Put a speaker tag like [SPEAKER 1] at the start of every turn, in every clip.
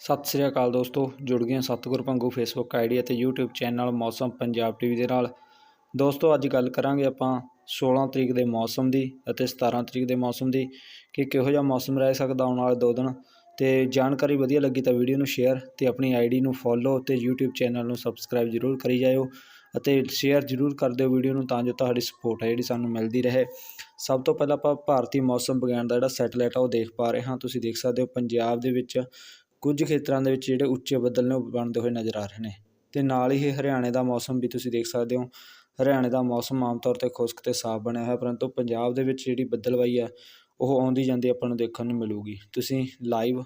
[SPEAKER 1] ਸਤਿ ਸ੍ਰੀ ਅਕਾਲ ਦੋਸਤੋ, ਜੁੜ ਗਏ ਹਾਂ ਸਤਿਗੁਰ ਭੰਗੂ ਫੇਸਬੁੱਕ ਆਈਡੀ ਅਤੇ YouTube channel Mausam Punjab TV ਦੇ ਨਾਲ। ਦੋਸਤੋ, ਅੱਜ ਗੱਲ ਕਰਾਂਗੇ ਆਪਾਂ 16 ਤਰੀਕ ਦੇ ਮੌਸਮ ਦੀ ਅਤੇ 17 ਤਰੀਕ ਦੇ ਮੌਸਮ ਦੀ ਕਿ ਕਿਹੋ ਜਿਹਾ ਮੌਸਮ ਰਹਿ ਸਕਦਾ ਆਉਣ ਵਾਲੇ ਦੋ ਦਿਨ। ਤੇ ਜਾਣਕਾਰੀ ਵਧੀਆ ਲੱਗੀ ਤਾਂ ਵੀਡੀਓ ਨੂੰ ਸ਼ੇਅਰ ਤੇ ਆਪਣੀ ਆਈਡੀ ਨੂੰ ਫੋਲੋ ਤੇ YouTube ਚੈਨਲ ਨੂੰ ਸਬਸਕ੍ਰਾਈਬ ਜ਼ਰੂਰ ਕਰੀ ਜਾਇਓ ਅਤੇ ਸ਼ੇਅਰ ਜ਼ਰੂਰ ਕਰ ਦਿਓ ਵੀਡੀਓ ਨੂੰ ਤਾਂ ਜੋ ਤੁਹਾਡੀ ਸਪੋਰਟ ਹੈ ਜਿਹੜੀ ਸਾਨੂੰ ਮਿਲਦੀ ਰਹੇ। ਸਭ ਤੋਂ ਪਹਿਲਾਂ ਆਪਾਂ ਭਾਰਤੀ ਮੌਸਮ ਵਿਗਿਆਨ ਦਾ ਜਿਹੜਾ ਸੈਟਲਾਈਟ ਆ ਉਹ ਦੇਖ ਪਾ ਰਹੇ ਹਾਂ। ਤੁਸੀਂ ਦੇਖ ਸਕਦੇ ਹੋ ਪੰਜਾਬ ਦੇ ਵਿੱਚ ਕੁਝ ਖੇਤਰਾਂ ਦੇ ਵਿੱਚ ਜਿਹੜੇ ਉੱਚੇ ਬੱਦਲ ਨੇ ਉਹ ਬਣਦੇ ਹੋਏ ਨਜ਼ਰ ਆ ਰਹੇ ਨੇ। ਅਤੇ ਨਾਲ ਹੀ ਹਰਿਆਣੇ ਦਾ ਮੌਸਮ ਵੀ ਤੁਸੀਂ ਦੇਖ ਸਕਦੇ ਹੋ। ਹਰਿਆਣੇ ਦਾ ਮੌਸਮ ਆਮ ਤੌਰ ਤੇ ਖੁਸ਼ਕ ਅਤੇ ਸਾਫ਼ ਬਣਿਆ ਹੋਇਆ ਪਰੰਤੂ ਪੰਜਾਬ ਦੇ ਵਿੱਚ ਜਿਹੜੀ ਬੱਦਲਵਾਈ ਆ ਉਹ ਆਉਂਦੀ ਜਾਂਦੀ ਆਪਾਂ ਨੂੰ ਦੇਖਣ ਨੂੰ ਮਿਲੂਗੀ। ਤੁਸੀਂ ਲਾਈਵ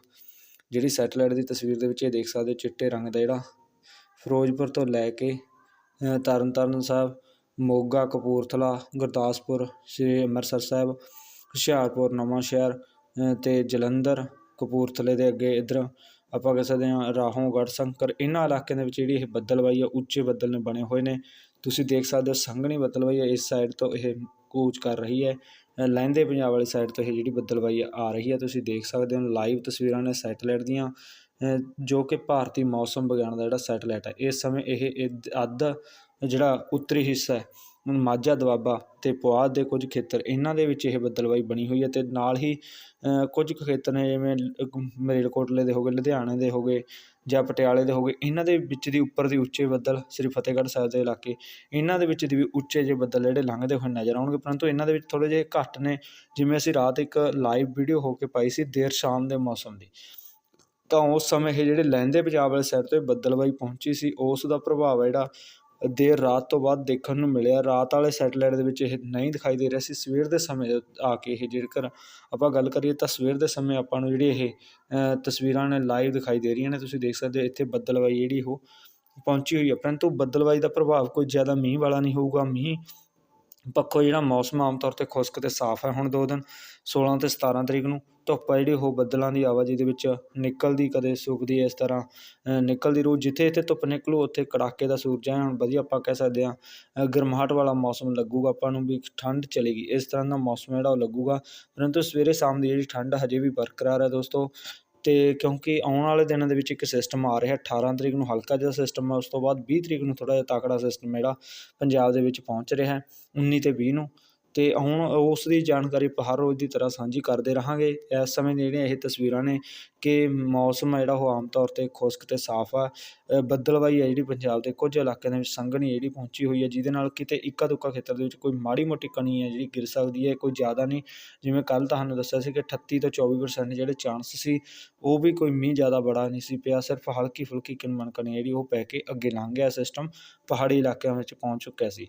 [SPEAKER 1] ਜਿਹੜੀ ਸੈਟੇਲਾਈਟ ਦੀ ਤਸਵੀਰ ਦੇ ਵਿੱਚ ਇਹ ਦੇਖ ਸਕਦੇ ਹੋ ਚਿੱਟੇ ਰੰਗ ਦਾ ਜਿਹੜਾ ਫਿਰੋਜ਼ਪੁਰ ਤੋਂ ਲੈ ਕੇ ਅ, ਤਰਨਤਾਰਨ ਸਾਹਿਬ ਮੋਗਾ ਕਪੂਰਥਲਾ ਗੁਰਦਾਸਪੁਰ ਸ੍ਰੀ ਅੰਮ੍ਰਿਤਸਰ ਸਾਹਿਬ ਹੁਸ਼ਿਆਰਪੁਰ ਨਵਾਂ ਸ਼ਹਿਰ ਅ, ਜਲੰਧਰ ਕਪੂਰਥਲੇ ਦੇ ਅੱਗੇ ਇੱਧਰ ਆਪਾਂ ਕਹਿ ਸਕਦੇ ਹਾਂ ਰਾਹੋਂ ਗੜਸ਼ੰਕਰ ਇਹਨਾਂ ਇਲਾਕਿਆਂ ਦੇ ਵਿੱਚ ਜਿਹੜੀ ਇਹ ਬੱਦਲਵਾਈ ਆ, ਉੱਚੇ ਬੱਦਲ ਨੇ ਬਣੇ ਹੋਏ ਨੇ। ਤੁਸੀਂ ਦੇਖ ਸਕਦੇ ਹੋ ਸੰਘਣੀ ਬੱਦਲਵਾਈ ਆ, ਇਸ ਸਾਈਡ ਤੋਂ ਇਹ ਕੂਚ ਕਰ ਰਹੀ ਹੈ। ਲਹਿੰਦੇ ਪੰਜਾਬ ਵਾਲੀ ਸਾਈਡ ਤੋਂ ਇਹ ਜਿਹੜੀ ਬੱਦਲਵਾਈ ਆ ਰਹੀ ਹੈ। ਤੁਸੀਂ ਦੇਖ ਸਕਦੇ ਹੋ ਲਾਈਵ ਤਸਵੀਰਾਂ ਨੇ ਸੈਟਲਾਈਟ ਦੀਆਂ। ਜੋ ਕਿ ਭਾਰਤੀ ਮੌਸਮ ਵਿਗਿਆਨ ਦਾ ਜਿਹੜਾ ਸੈਟਲਾਈਟ ਹੈ ਇਸ ਸਮੇਂ ਇਹ ਅੱਧ ਜਿਹੜਾ ਉੱਤਰੀ ਹਿੱਸਾ ਹੈ ਮਾਝਾ, ਦੁਆਬਾ ਤੇ ਪੁਆਧ ਦੇ ਕੁਝ ਖੇਤਰ, ਇਹਨਾਂ ਦੇ ਵਿੱਚ ਇਹ ਬੱਦਲਵਾਈ ਬਣੀ ਹੋਈ ਹੈ ਤੇ ਨਾਲ ਹੀ ਕੁਝ ਕੁ ਖੇਤਰ ਨੇ ਜਿਵੇਂ ਲ- ਮਲੇਰਕੋਟਲੇ ਦੇ ਹੋ ਗਏ, ਲੁਧਿਆਣੇ ਦੇ ਹੋ ਗਏ ਜਾਂ ਪਟਿਆਲੇ ਦੇ ਹੋ ਗਏ, ਇਹਨਾਂ ਦੇ ਵਿੱਚ ਦੀ ਉੱਪਰ ਦੀ ਉੱਚੇ ਬੱਦਲ ਸ੍ਰੀ ਫਤਿਹਗੜ੍ਹ ਸਾਹਿਬ ਦੇ ਇਲਾਕੇ, ਇਹਨਾਂ ਦੇ ਵਿੱਚ ਦੀ ਵੀ ਉੱਚੇ ਜਿਹੇ ਬੱਦਲ ਜਿਹੜੇ ਲੰਘਦੇ ਹੋਏ ਨਜ਼ਰ ਆਉਣਗੇ, ਪਰੰਤੂ ਇਹਨਾਂ ਦੇ ਵਿੱਚ ਥੋੜ੍ਹੇ ਜਿਹੇ ਘੱਟ ਨੇ, ਜਿਵੇਂ ਅਸੀਂ ਰਾਤ ਇੱਕ ਲਾਈਵ ਵੀਡੀਓ ਹੋ ਕੇ ਪਾਈ ਸੀ, ਦੇਰ ਸ਼ਾਮ ਦੇ ਮੌਸਮ ਦੀ। ਤਾਂ ਉਸ ਸਮੇਂ ਇਹ ਜਿਹੜੇ ਲਹਿੰਦੇ ਪੰਜਾਬ ਵਾਲੇ ਸਾਈਡ ਤੋਂ ਬੱਦਲਵਾਈ ਪਹੁੰਚੀ ਸੀ, ਉਸ ਦਾ ਪ੍ਰਭਾਵ ਹੈ ਜਿਹੜਾ ਦੇਰ ਰਾਤ ਤੋਂ ਬਾਅਦ ਦੇਖਣ ਨੂੰ ਮਿਲਿਆ। ਰਾਤ ਵਾਲੇ ਸੈਟੇਲਾਈਟ ਦੇ ਵਿੱਚ ਇਹ ਨਹੀਂ ਦਿਖਾਈ ਦੇ ਰਿਹਾ ਸੀ। ਸਵੇਰ ਦੇ ਸਮੇਂ ਆ ਕੇ ਇਹ ਜੇਕਰ ਆਪਾਂ ਗੱਲ ਕਰੀਏ ਤਾਂ ਸਵੇਰ ਦੇ ਸਮੇਂ ਆਪਾਂ ਨੂੰ ਜਿਹੜੀ ਇਹ ਤਸਵੀਰਾਂ ਨੇ ਲਾਈਵ ਦਿਖਾਈ ਦੇ ਰਹੀਆਂ ਨੇ। ਤੁਸੀਂ ਦੇਖ ਸਕਦੇ ਹੋ ਇੱਥੇ ਬੱਦਲਵਾਈ ਜਿਹੜੀ ਉਹ ਪਹੁੰਚੀ ਹੋਈ ਹੈ ਪਰੰਤੂ ਬੱਦਲਵਾਈ ਦਾ ਪ੍ਰਭਾਵ ਕੋਈ ਜ਼ਿਆਦਾ ਮੀਂਹ ਵਾਲਾ ਨਹੀਂ ਹੋਊਗਾ। ਮੀਂਹ ਪੱਖੋਂ ਜਿਹੜਾ ਮੌਸਮ ਆਮ ਤੌਰ ਤੇ ਖੁਸ਼ਕ ਅਤੇ ਸਾਫ਼ ਹੈ। ਹੁਣ ਦੋ ਦਿਨ 16 ਤੇ 17 ਤਰੀਕ ਨੂੰ ਧੁੱਪ ਆ ਜਿਹੜੀ, ਉਹ ਬੱਦਲਾਂ ਦੀ ਆਵਾਜਾਈ ਦੇ ਵਿੱਚ ਨਿਕਲਦੀ, ਕਦੇ ਸੁੱਕਦੀ ਇਸ ਤਰ੍ਹਾਂ ਨਿਕਲਦੀ ਰਹੂ। ਜਿੱਥੇ ਜਿੱਥੇ ਧੁੱਪ ਨਿਕਲੂ, ਉੱਥੇ ਕੜਾਕੇ ਦਾ ਸੂਰਜ ਹੈ ਹੁਣ ਵਧੀਆ ਆਪਾਂ ਕਹਿ ਸਕਦੇ ਹਾਂ ਗਰਮਾਹਟ ਵਾਲਾ ਮੌਸਮ ਲੱਗੂਗਾ, ਆਪਾਂ ਨੂੰ ਵੀ ਠੰਡ ਚਲੇਗੀ। ਇਸ ਤਰ੍ਹਾਂ ਦਾ ਮੌਸਮ ਜਿਹੜਾ ਉਹ ਲੱਗੂਗਾ, ਪਰੰਤੂ ਸਵੇਰੇ ਸ਼ਾਮ ਦੀ ਜਿਹੜੀ ਠੰਡ ਹਜੇ ਵੀ ਬਰਕਰਾਰ ਹੈ ਦੋਸਤੋ। ਅਤੇ ਕਿਉਂਕਿ ਆਉਣ ਵਾਲੇ ਦਿਨਾਂ ਦੇ ਵਿੱਚ ਇੱਕ ਸਿਸਟਮ ਆ ਰਿਹਾ 18 ਤਰੀਕ ਨੂੰ ਹਲਕਾ ਜਿਹਾ ਸਿਸਟਮ ਹੈ ਉਸ ਤੋਂ ਬਾਅਦ ਵੀਹ ਤਰੀਕ ਨੂੰ ਥੋੜ੍ਹਾ ਜਿਹਾ ਤਕੜਾ ਸਿਸਟਮ ਜਿਹੜਾ ਪੰਜਾਬ ਦੇ ਵਿੱਚ ਪਹੁੰਚ ਰਿਹਾ ਉੱਨੀ ਅਤੇ ਵੀਹ ਨੂੰ। ਅਤੇ ਹੁਣ ਉਸ ਦੀ ਜਾਣਕਾਰੀ ਹਰ ਰੋਜ਼ ਦੀ ਤਰ੍ਹਾਂ ਸਾਂਝੀ ਕਰਦੇ ਰਹਾਂਗੇ। ਇਸ ਸਮੇਂ ਜਿਹੜੀਆਂ ਇਹ ਤਸਵੀਰਾਂ ਨੇ ਕਿ ਮੌਸਮ ਆ ਜਿਹੜਾ ਉਹ ਆਮ ਤੌਰ ਤੇ ਖੁਸ਼ਕ ਅਤੇ ਸਾਫ਼ ਆ। ਅ, ਬੱਦਲਵਾਈ ਹੈ ਜਿਹੜੀ ਪੰਜਾਬ ਦੇ ਕੁਝ ਇਲਾਕਿਆਂ ਦੇ ਵਿੱਚ ਸੰਘਣੀ ਜਿਹੜੀ ਪਹੁੰਚੀ ਹੋਈ ਹੈ ਜਿਹਦੇ ਨਾਲ ਕਿਤੇ ਇੱਕਾ ਦੁੱਕਾ ਖੇਤਰ ਦੇ ਵਿੱਚ ਕੋਈ ਮਾੜੀ ਮੋਟੀ ਕਣੀ ਹੈ ਜਿਹੜੀ ਗਿਰ ਸਕਦੀ ਹੈ ਕੋਈ ਜ਼ਿਆਦਾ ਨਹੀਂ। ਜਿਵੇਂ ਕੱਲ੍ਹ ਤੁਹਾਨੂੰ ਦੱਸਿਆ ਸੀ ਕਿ 38 ਤੋਂ 24% ਜਿਹੜੇ ਚਾਂਸ ਸੀ ਉਹ ਵੀ ਕੋਈ ਮੀਂਹ ਜ਼ਿਆਦਾ ਬੜਾ ਨਹੀਂ ਸੀ ਪਿਆ ਸਿਰਫ ਹਲਕੀ ਫੁਲਕੀ ਕਿਨਮਨ ਕਣੀ ਜਿਹੜੀ ਉਹ ਪੈ ਕੇ ਅੱਗੇ ਲੰਘ ਗਿਆ ਸਿਸਟਮ ਪਹਾੜੀ ਇਲਾਕਿਆਂ ਵਿੱਚ ਪਹੁੰਚ ਚੁੱਕਿਆ ਸੀ।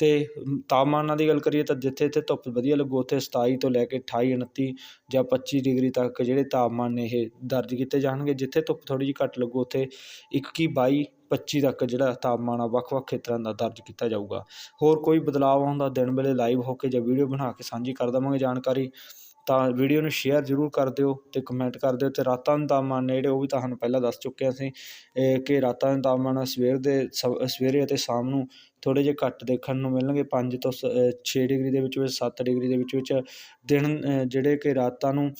[SPEAKER 1] ਅਤੇ ਤਾਪਮਾਨਾਂ ਦੀ ਗੱਲ ਕਰੀਏ ਤਾਂ ਜਿੱਥੇ ਜਿੱਥੇ ਧੁੱਪ ਵਧੀਆ ਲੱਗੂ, ਉੱਥੇ 27 ਤੋਂ ਲੈ ਕੇ 28 29 ਜਾਂ 25 ਡਿਗਰੀ ਤੱਕ ਜਿਹੜੇ ਤਾਪਮਾਨ ਨੇ ਇਹ ਦਰਜ ਕੀਤੇ ਜਾਣਗੇ। ਜਿੱਥੇ ਧੁੱਪ ਥੋੜ੍ਹੀ ਜਿਹੀ ਘੱਟ ਲੱਗੂ, ਉੱਥੇ ਇੱਕੀ ਬਾਈ ਪੱਚੀ ਤੱਕ ਜਿਹੜਾ ਤਾਪਮਾਨ ਆ ਵੱਖ-ਵੱਖ ਖੇਤਰਾਂ ਦਾ ਦਰਜ ਕੀਤਾ ਜਾਊਗਾ। ਹੋਰ ਕੋਈ ਬਦਲਾਅ ਆਉਂਦਾ ਦਿਨ ਵੇਲੇ ਲਾਈਵ ਹੋ ਕੇ ਜਾਂ ਵੀਡੀਓ ਬਣਾ ਕੇ ਸਾਂਝੀ ਕਰ ਦੇਵਾਂਗੇ ਜਾਣਕਾਰੀ। ਤਾਂ ਵੀਡੀਓ ਨੂੰ ਸ਼ੇਅਰ ਜ਼ਰੂਰ ਕਰ ਦਿਓ ਅਤੇ ਕਮੈਂਟ ਕਰ ਦਿਓ ਅਤੇ ਰਾਤਾਂ ਦੇ ਤਾਪਮਾਨ ਨੇ ਜਿਹੜੇ ਉਹ ਵੀ ਤੁਹਾਨੂੰ ਪਹਿਲਾਂ ਦੱਸ ਚੁੱਕੇ ਹਾਂ ਅਸੀਂ ਕਿ ਰਾਤਾਂ ਦੇ ਤਾਪਮਾਨ ਸਵੇਰ ਦੇ ਸ- ਸਵੇਰੇ ਅਤੇ ਸ਼ਾਮ ਨੂੰ ਥੋੜ੍ਹੇ ਜਿਹੇ ਘੱਟ ਦੇਖਣ ਨੂੰ ਮਿਲਣਗੇ, ਪੰਜ ਤੋਂ ਛੇ ਡਿਗਰੀ ਦੇ ਵਿੱਚ ਵਿੱਚ 7 ਡਿਗਰੀ ਦੇ ਵਿੱਚ ਵਿੱਚ ਦਿਨ ਜਿਹੜੇ ਕਿ ਰਾਤਾਂ ਨੂੰ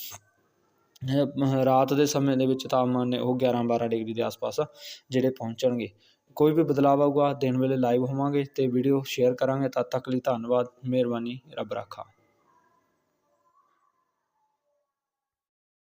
[SPEAKER 1] ਰਾਤ ਦੇ ਸਮੇਂ ਦੇ ਵਿੱਚ ਤਾਪਮਾਨ ਨੇ ਉਹ 11 12 ਡਿਗਰੀ ਦੇ ਆਸ-ਪਾਸ ਜਿਹੜੇ ਪਹੁੰਚਣਗੇ। ਕੋਈ ਵੀ ਬਦਲਾਅ ਆਊਗਾ, ਦਿਨ ਵੇਲੇ ਲਾਈਵ ਹੋਵਾਂਗੇ ਤੇ ਵੀਡੀਓ ਸ਼ੇਅਰ ਕਰਾਂਗੇ। ਤਦ ਤੱਕ ਲਈ ਧੰਨਵਾਦ, ਮਿਹਰਬਾਨੀ, ਰੱਬ ਰਾਖਾ।